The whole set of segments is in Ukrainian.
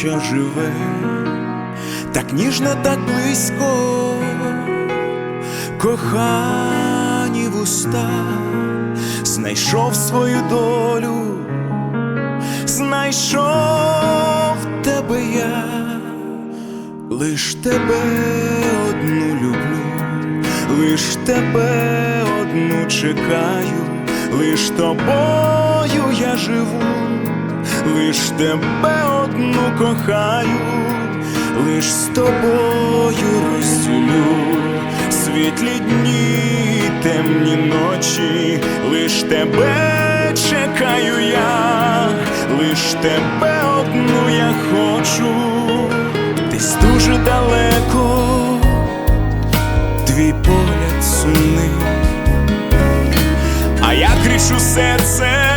що живе, так ніжно, так близько, кохані вуста, знайшов свою долю, знайшов тебе я, лиш тебе одну люблю, лиш тебе одну чекаю, лиш тобою я живу, лиш тебе одну кохаю, лиш з тобою розділю. Світлі дні, темні ночі, лиш тебе чекаю я, лиш тебе одну я хочу, десь дуже далеко, твій погляд сумний, а я кричу серцем,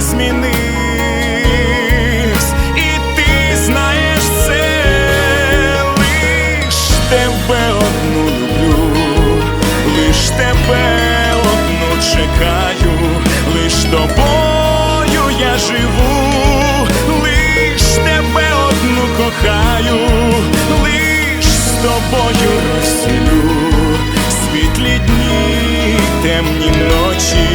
не і ти знаєш це, лиш тебе одну люблю, лиш тебе одну чекаю, лиш тобою я живу, лиш тебе одну кохаю, лиш з тобою розділю. Світлі дні, темні ночі,